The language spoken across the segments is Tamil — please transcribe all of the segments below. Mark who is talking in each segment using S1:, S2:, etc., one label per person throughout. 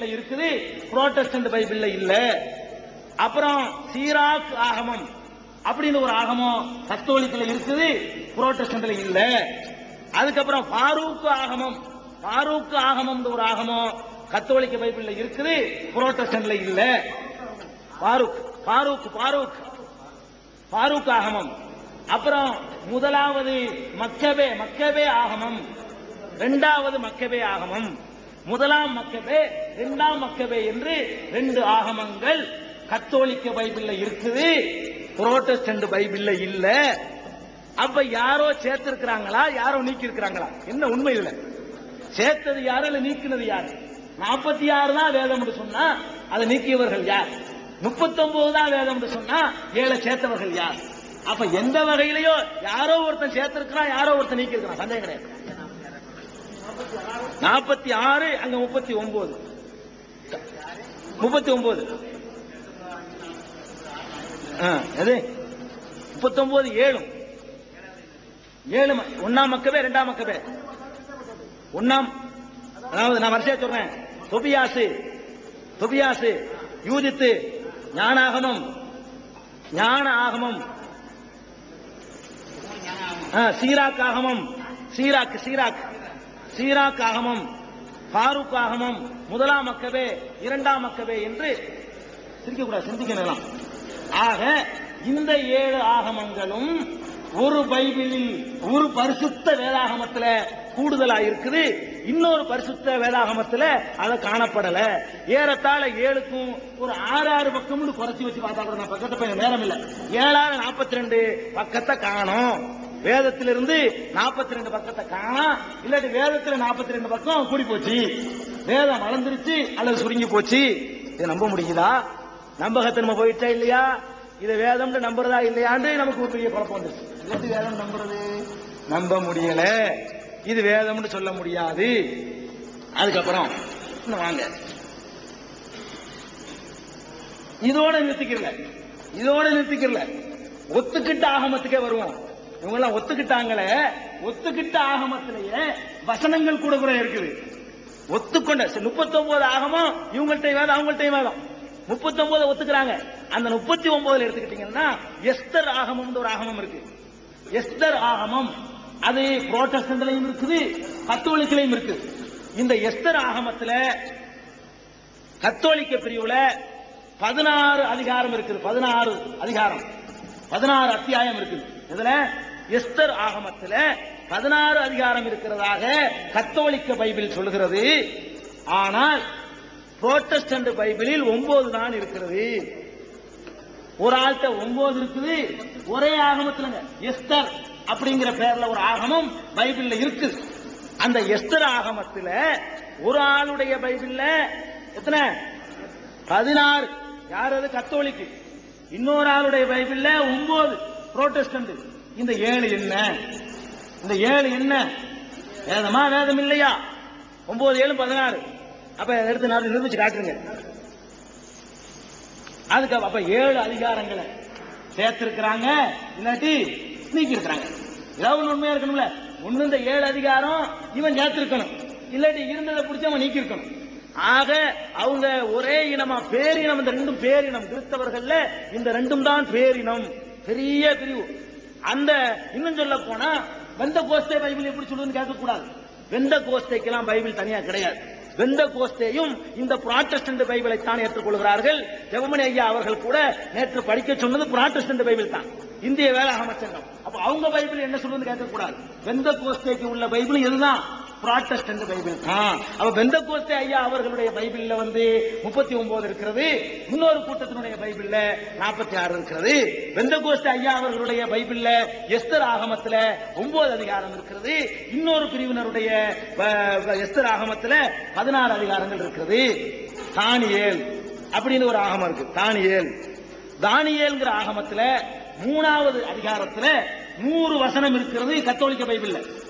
S1: இருக்குது. புரோட்டஸ்டன்ட் பைபிள்ல இல்ல. அப்புறம் சீராக் ஆகமம் அப்படின்னு ஒரு ஆகமம் கத்தோலிக்கல இருக்குது. புரோட்டஸ்டன்ட்ல இல்ல. அதுக்கப்புறம் ஃபாரூக் ஆகமம். ஃபாரூக் ஆகமம் ஒரு ஆகமம் கத்தோலிக்க பைபிள்ல இருக்குது. புரோட்டஸ்டன்ட்ல இல்ல. ஃபாரூக் ஃபாரூக் ஃபாரூக் ஃபாரூக் ஆகமம். அப்புறம் முதலாவது மக்கபே மக்கபே ஆகமம். இரண்டாவது மக்கபே ஆகமம். முதலாம் மக்கபே இரண்டாம் மக்கபே என்று ரெண்டு ஆகமங்கள் கத்தோலிக்க பைபிள்ல இருக்குது. புரோட்டஸ்டன்ட் பைபிள்ல இல்ல. அப்ப யாரோ சேர்த்திருக்கிறாங்களா? யாரோ நீக்கி இருக்கிறாங்களா என்ன உண்மை இதுல? சேர்த்தது யாரு இல்ல நீக்கினது யாரு? நாற்பத்தி ஆறு தான் வேதம் சொன்னா அதை நீக்கியவர்கள் யார்? முப்பத்தொன்பது தான் வேதம் சொன்னா ஏழை சேர்த்தவர்கள் யார்? அப்ப எந்த வகையிலயோ யாரோ ஒருத்தன் சேர்த்திருக்கிறான் யாரோ ஒருத்தன் நீக்கி இருக்கிறான் சந்தேகம் கிடையாது. நாற்பத்தி ஆறு அங்க முப்பத்தி ஒன்பது முப்பத்தி ஒன்பது எது? முப்பத்தி ஒன்பது ஏழு. ஏழு ஒன்னாம் ஒண்ணாம் மக்கவே ரெண்டாம் மக்கவே ஒண்ணாம் அதாவது நான் வரிசையா சொல்றேன். தொபியாசு தொபியாசு யூதித்து ஞானாகமம் ஞான ஆகமம். சீராக் ஆகமம் சீராக் சீராக் சீராக் ஆகமம் ஃபாரூக் ஆகமம் முதலாம் மக்கவே இரண்டாம் மக்கவே என்று சிரிக்கக்கூடாது சிந்திக்கணும் ஆக இந்த ஏழு ஆகமங்களும் ஒரு பைபிளில் ஒரு பரிசுத்த வேதாகமத்தில் கூடுதலா இருக்குது இன்னொரு பரிசுத்த வேதாகமத்தில் அதை காணப்படல. ஏறத்தாழ ஏழுக்கும் ஒரு ஆறு ஆறு பக்கம்னு குறைச்சி வச்சு பார்த்தா கூட நான் பக்கத்தை நேரம் இல்லை. ஏழாறு நாற்பத்தி ரெண்டு பக்கத்தை காணும். வேதத்திலிருந்து நாற்பத்தி ரெண்டு பக்கத்தை காணா இல்லாட்டி வேதத்துல நாற்பத்தி ரெண்டு பக்கம் கூடி போச்சு. வேதம் வளர்ந்துருச்சு அல்லது சுருங்கி போச்சு. இதை நம்ப முடியுதா நம்பகத்தன்மை போயிட்டா இல்லையா? இதை வேதம்னு நம்புறதா இல்லையான்னு நமக்கு ஒரு பெரிய குழப்பம் வந்துருச்சு. எது வேதம் நம்புறது? நம்ப முடியல. இது வேதம்னு சொல்ல முடியாது. அதுக்கப்புறம் வாங்க. இதோட நிறுத்திக்கல இதோட நிறுத்திக்கிறல. ஒத்துக்கிட்ட ஆகமத்துக்கே வருவோம். இவங்க எல்லாம் ஒத்துக்கிட்டாங்களே ஒத்துக்கிட்ட ஆகமத்திலேயே வசனங்கள் கூட கூட இருக்குது. ஒத்துக்கொண்ட முப்பத்தி ஒன்பது ஆகமம் இவங்கள்ட்ட வேதம் அவங்கள்ட்ட வேதம். முப்பத்தி ஒன்பது ஒத்துக்கிறாங்க. அந்த முப்பத்தி ஒன்பதுல எடுத்துக்கிட்டீங்கன்னா எஸ்தர் ஆகமம் ஒரு ஆகமம் இருக்கு. எஸ்தர் ஆகமம் அது புரோட்டஸ்டன்ட்லையும் இருக்குது கத்தோலிக்கலையும் இருக்கு. இந்த எஸ்தர் ஆகமத்துல கத்தோலிக்க பிரிவுல பதினாறு அதிகாரம் இருக்குது. பதினாறு அதிகாரம். பதினாறு அத்தியாயம் இருக்குது. இதுல எஸ்தர் ஆகமத்துல பதினாறு அதிகாரம் இருக்கிறதாக கத்தோலிக்க பைபிள் சொல்கிறது ஆனால் புரோட்டஸ்டன்ட் பைபிளில் ஒன்பது தான் இருக்கிறது. ஒரு ஆள்கிட்ட ஒன்பது இருக்குது ஒரே ஆகமத்துலங்க எஸ்தர் அப்படிங்கிற பேர்ல ஒரு ஆகமம் பைபிள்ல இருக்கு. அந்த எஸ்தர் ஆகமத்துல ஒரு ஆளுடைய பைபிள்ல எத்தனை? பதினாறு. யார் அது? கத்தோலிக்கு. இன்னொரு ஆளுடைய பைபிள்ல ஒன்பது புரோட்டஸ்டன்ட். இந்த ஏழு என்ன? இந்த ஏழு என்ன? வேதமா வேதம் இல்லையா ஒன்பது ஏழு பதினாறு. அப்ப எடுத்து நான் நிரூபிச்சு காட்டுங்க. அதுக்கு அப்ப ஏழு அதிகாரங்களை சேர்த்திருக்கிறாங்க. இல்லாட்டி நீக்கி இருக்கிறாங்க ஏதாவது ஒண்ணு உண்மையா இருக்கணும்ல? ஒண்ணு இந்த ஏழு அதிகாரம் இவன் சேர்த்திருக்கணும். இல்லாட்டி இருந்ததை பிடிச்சி அவன் நீக்கி இருக்கணும் ஆக அவங்க ஒரே இனமா பேரினம் இந்த ரெண்டும் பேரினம். கிறிஸ்தவர்கள்ல இந்த ரெண்டும் தான் பேரினம். பெரிய பிரிவு. அந்த இன்னும் சொல்ல போனா வெந்த கோஸ்தே பைபிள் எப்படி சொல்லுன்னு கேட்க கூடாது வெந்த கோஸ்தைக்கெல்லாம் பைபிள் தனியா கிடையாது. வெந்த கோஸ்தேயும் இந்த புராட்டஸ்டன்ட் பைபிளை தான் ஏற்றுக்கொள்கிறார்கள். ஜெகமணி ஐயா அவர்கள் கூட நேற்று படிக்க சொன்னது புராட்டஸ்டன்ட் பைபிள் தான். இந்திய வேளாண் அமைச்சகம் அப்ப அவங்க பைபிள் என்ன சொல்லுன்னு கேட்க கூடாது வெந்த கோஸ்தேக்கு உள்ள பைபிள் இதுதான். Protestant Bible. அப்ப வெந்த கோஸ்தே ஐயா அவர்களுடைய பைபிள்ல வந்து முப்பத்தி ஒன்பது இருக்கிறது. இன்னொரு கூட்டத்தினுடைய பைபிள்ல நாற்பத்தி ஆறு இருக்கிறது. வெந்த கோஸ்தே ஐயா அவர்களுடைய பைபிள்ல எஸ்தர் ஆகமத்துல ஒன்பது அதிகாரம் இருக்கிறது. இன்னொரு பிரிவினருடைய எஸ்தர் ஆகமத்துல பதினாறு அதிகாரங்கள் இருக்கிறது. தானியேல் அப்படின்னு ஒரு ஆகமம் இருக்கு. தானியேல். தானியேல்ங்கிற ஆகமத்துல மூணாவது அதிகாரத்துல நூறு வசனம் இருக்கிறது கத்தோலிக்க பைபிள்ல.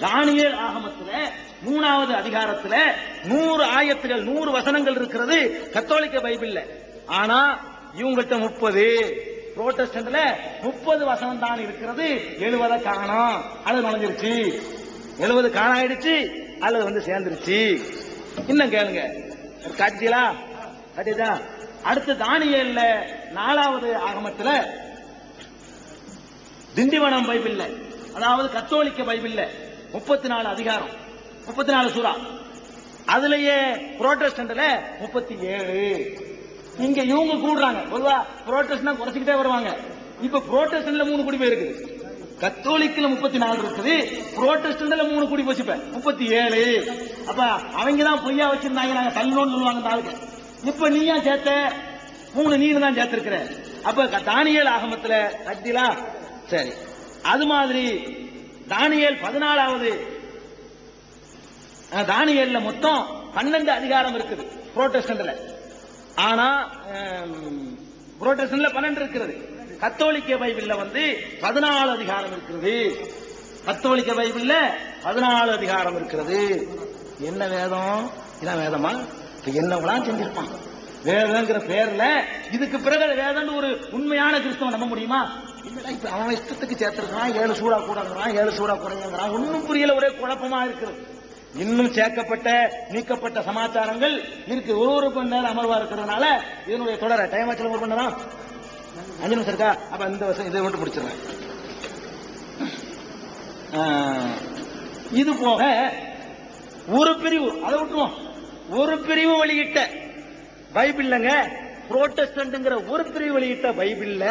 S1: தானியல் ஆகமத்துல மூணாவது அதிகாரத்துல நூறு ஆயத்துகள் நூறு வசனங்கள் இருக்கிறது. கத்தோலிக்க பைபிள்ல. ஆனா இவங்கள்ட்ட முப்பது. புரோட்டஸ்டன்ட்ல முப்பது வசனம் தான் இருக்கிறது. எழுபதை காணும். அது நுழைஞ்சிருச்சு. எழுபது காணாயிடுச்சு. அல்லது வந்து சேர்ந்துருச்சு. இன்னும் கேளுங்க. காட்டிட்டீங்களா காட்டியதா? அடுத்து தானியல்ல நாலாவது ஆகமத்துல திண்டிவனம் பைபிள்ல. அதாவது கத்தோலிக்க பைபிள்ல. முப்பத்தி நாலு அதிகாரம். முப்பத்தி நாலு சூறா. அதுலயே புரோட்டஸ்டன்ட்ல முப்பத்தி ஏழு இங்க இவங்க கூடுறாங்க. பொதுவா புரோட்டஸ்ட்னா குறைச்சிக்கிட்டே வருவாங்க. இப்ப புரோட்டஸ்டன்ட்ல மூணு குடி இருக்குது கத்தோலிக்கல முப்பத்தி நாலு இருக்குது புரோட்டஸ்டன்ட்ல மூணு குடி போச்சு முப்பத்தி ஏழு அப்ப அவங்க தான் பொய்யா வச்சிருந்தாங்க. நாங்க தள்ளோன்னு சொல்லுவாங்க இந்த ஆளுக்கு. இப்ப நீயா சேர்த்த? மூணு நீர் தான் சேர்த்திருக்கிற. அப்ப தானியல் ஆகமத்துல கட்டிலா? சரி. அது மாதிரி தானியல் பதினாலாவது. தானியல்ல மொத்தம் பன்னெண்டு அதிகாரம் இருக்குது புரோட்டஸ்டன்ட்ல. ஆனா புரோட்டஸ்டன்ட்ல பன்னெண்டு இருக்கிறது கத்தோலிக்க பைபிள்ல வந்து பதினாலு அதிகாரம் இருக்கிறது கத்தோலிக்க பைபிள்ல பதினாலு அதிகாரம் இருக்கிறது என்ன வேதம்? இதான் வேதமா? இப்ப என்னவெல்லாம் செஞ்சிருப்பான்? வேதங்கிற பேர்ல இதுக்கு பிறகு அது வேதம்னு ஒரு உண்மையான கிறிஸ்தவன் நம்ப முடியுமா? இல்லடா இப்ப அவன் இஷ்டத்துக்கு சேர்த்திருக்கான் ஏழு சூடா கூடங்கிறான் ஏழு சூடா குறைங்கிறான் ஒன்னும் புரியல ஒரே குழப்பமா இருக்குது இன்னும் சேர்க்கப்பட்ட நீக்கப்பட்ட சமாச்சாரங்கள் இருக்கு. ஒரு ஒரு மணி நேரம் அமர்வா இருக்கிறதுனால இதனுடைய தொடர டைம் ஆச்சு ஒரு மணி நேரம் அஞ்சு நிமிஷம் இருக்கா? அப்ப இந்த வருஷம் இதை மட்டும் பிடிச்சிடுறேன் இது போக ஒரு பிரிவு அதை விட்டுவோம் ஒரு பிரிவு வெளியிட்ட பைபிள்லங்க புரோட்டஸ்டன்ட்ங்கிற ஒரு பிரிவு வெளியிட்ட பைபிள்ல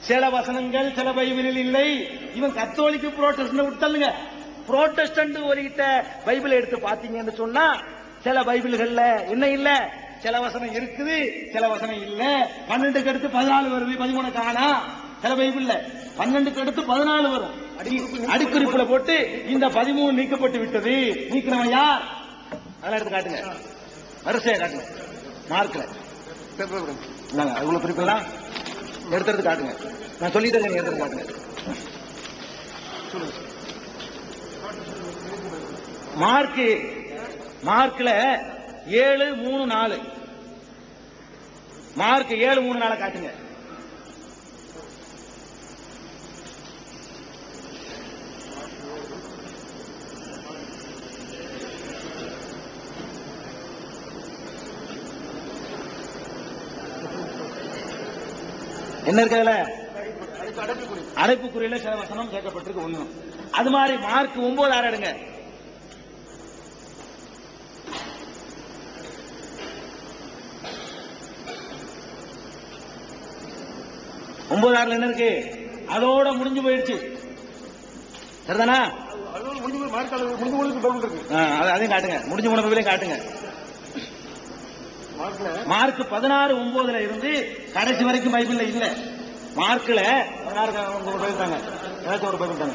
S1: சில வசனங்கள் சில பைபிளில் இல்லை. இவன் கத்தோலிக்கு புரோட்டஸ்டன்ட் விட்டாலுங்க புரோட்டஸ்டன்ட் வெளியிட்ட பைபிளை எடுத்து பாத்தீங்கன்னு சொன்னா சில பைபிள்கள்ல என்ன இல்ல? சில வசனம் இருக்குது சில வசனம் இல்ல. பன்னெண்டுக்கு அடுத்து பதினாலு வருது பதிமூணு காணா. சில பைபிள்ல பன்னெண்டுக்கு அடுத்து பதினாலு வரும். அடிக்குறிப்புல போட்டு இந்த பதிமூணு நீக்கப்பட்டு விட்டது. நீக்கிறவன் யார்? அதெல்லாம் எடுத்து காட்டுங்க. வரிசையை காட்டுங்க. மார்க்ல இந்தாங்க அதுக்குள்ள குறிப்பெல்லாம் எடுத்து எடுத்து காட்டுங்க. நான் சொல்லிட்டேன் நீங்க எடுத்து காட்டுங்க. மார்க் மார்க்ல ஏழு மூணு நாலு. மார்க் ஏழு மூணு நாளை காட்டுங்க. என்ன இருக்கு அதுல? அடைப்புக்குறியில சில வசனம் சேர்க்கப்பட்டிருக்கு ஒண்ணு. அது மாதிரி மார்க் ஒன்பது ஆறு எடுங்க. ஒன்பது ஆறுல என்ன இருக்கு? அதோட முடிஞ்சு போயிடுச்சு. சரிதானா? ஆ, அது- அதையும் காட்டுங்க. முடிஞ்ச உணவுகளையும் காட்டுங்க. மார்க் பதினாறு ஒன்பதுல இருந்து கடைசி வரைக்கும் பைபிள்ல இல்ல. மார்க்ல பதினாறு க- ஒரு பைபிள் தாங்க. ஏதாச்சும் ஒரு பைபிள் தாங்க.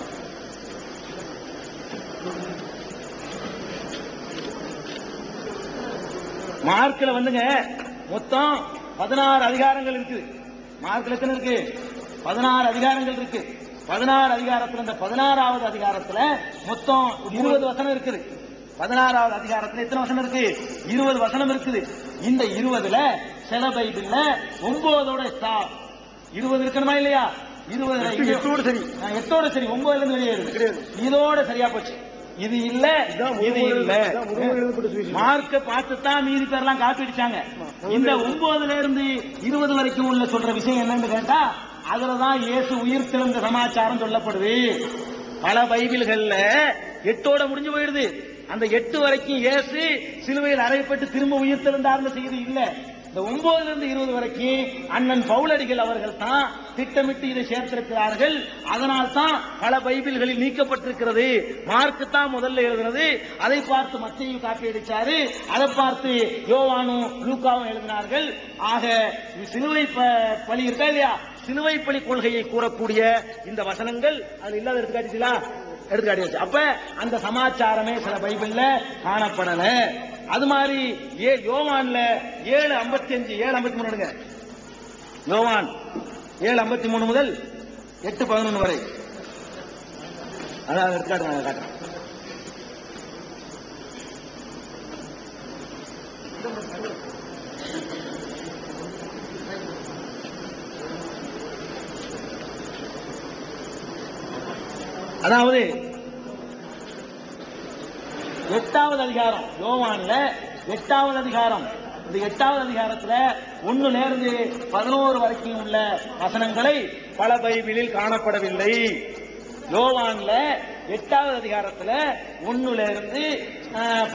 S1: மார்க்ல வந்துங்க மொத்தம் பதினாறு அதிகாரங்கள் இருக்குது மார்க்ல எத்தனை இருக்கு? பதினாறு அதிகாரங்கள் இருக்கு. பதினாறு அதிகாரத்துல இந்த பதினாறாவது அதிகாரத்துல மொத்தம் இருபது வசனம் இருக்குது. பதினாறாவது அதிகாரத்துல எத்தனை வசனம் இருக்கு? இருபது வசனம் இருக்குது. இந்த இருபதுல சில பைபிள்ல ஒன்பதோட ஸ்டாப். இருபது இருக்கணுமா இல்லையா? இருபதுல இது-
S2: எட்டோட சரி.
S1: எட்டோட சரி. ஒன்பதுல இருந்து வெளியேறுது. இதோட சரியா போச்சு. இது இல்ல இது இல்ல. மார்க்க பார்த்து தான் மீதி பேர்லாம் காப்பி அடிச்சாங்க. இந்த ஒன்பதுல இருந்து இருபது வரைக்கும் உள்ள சொல்ற விஷயம் என்னன்னு கேட்டா அதுலதான் இயேசு உயிர் தெழுந்த சமாச்சாரம் சொல்லப்படுது. பல பைபிள்கள்ல எட்டோட முடிஞ்சு போயிடுது. அந்த எட்டு வரைக்கும் இயேசு சிலுவையில் அறையப்பட்டு திரும்ப உயிர்த்தெழுந்தார்னு செய்தி இல்லை. இந்த ஒன்பதுல இருந்து இருபது வரைக்கும் அண்ணன் பவுலடிகள் அவர்கள் தான் திட்டமிட்டு இதை சேர்த்திருக்கிறார்கள். அதனால் தான் பல பைபிள்களில் நீக்கப்பட்டிருக்கிறது. மார்க்கு தான் முதல்ல எழுதினது. அதை பார்த்து மத்தையும் காப்பி அடிச்சாரு. அதை பார்த்து யோவானும் லூக்காவும் எழுதினார்கள். ஆக சிலுவை ப- பலி இருக்கா இல்லையா? சிலுவை பலி கொள்கையை கூறக்கூடிய இந்த வசனங்கள். அது இல்லாத எடுத்துக்காட்டுங்களா எடுத்துக்காட்டியாச்சு அப்ப அந்த சமாச்சாரமே சில பைபிள்ல காணப்படல. அது மாதிரி ஏ யோவான்ல ஏழு ஐம்பத்தி அஞ்சு ஏழு ஐம்பத்தி மூணு எடுங்க. யோவான் ஏழு ஐம்பத்தி மூணு முதல் எட்டு பதினொன்று வரை. அதான் எடுத்துக்காட்டு நான் காட்டுறேன் அதாவது எட்டாவது அதிகாரம் யோவான்ல எட்டாவது அதிகாரம். இந்த எட்டாவது அதிகாரத்துல ஒண்ணுல இருந்து பதினோரு வரைக்கும் உள்ள வசனங்களை பல பைபிளில் காணப்படவில்லை. யோவான்ல எட்டாவது அதிகாரத்துல ஒன்னுல இருந்து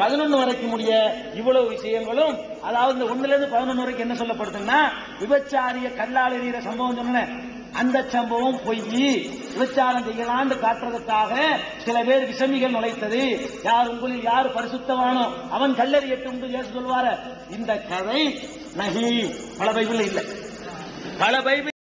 S1: பதினொன்னு வரைக்கும் உடைய இவ்வளவு விஷயங்களும் அதாவது இந்த ஒண்ணுல இருந்து பதினொன்னு வரைக்கும் என்ன சொல்லப்படுதுன்னா விபச்சாரிய கல்லால் எறிகிற சம்பவம் சொன்னேன். அந்த சம்பவம் பொய் விபச்சாரம் செய்யலான்னு காட்டுறதுக்காக சில பேர் விஷமிகள் நுழைத்தது. யார் உங்களில் யார் பரிசுத்தவானோ அவன் கல்லறி எட்டு இயேசு சொல்வார. இந்த கதை நகி பல பைபிள் இல்லை. பல பைபிள்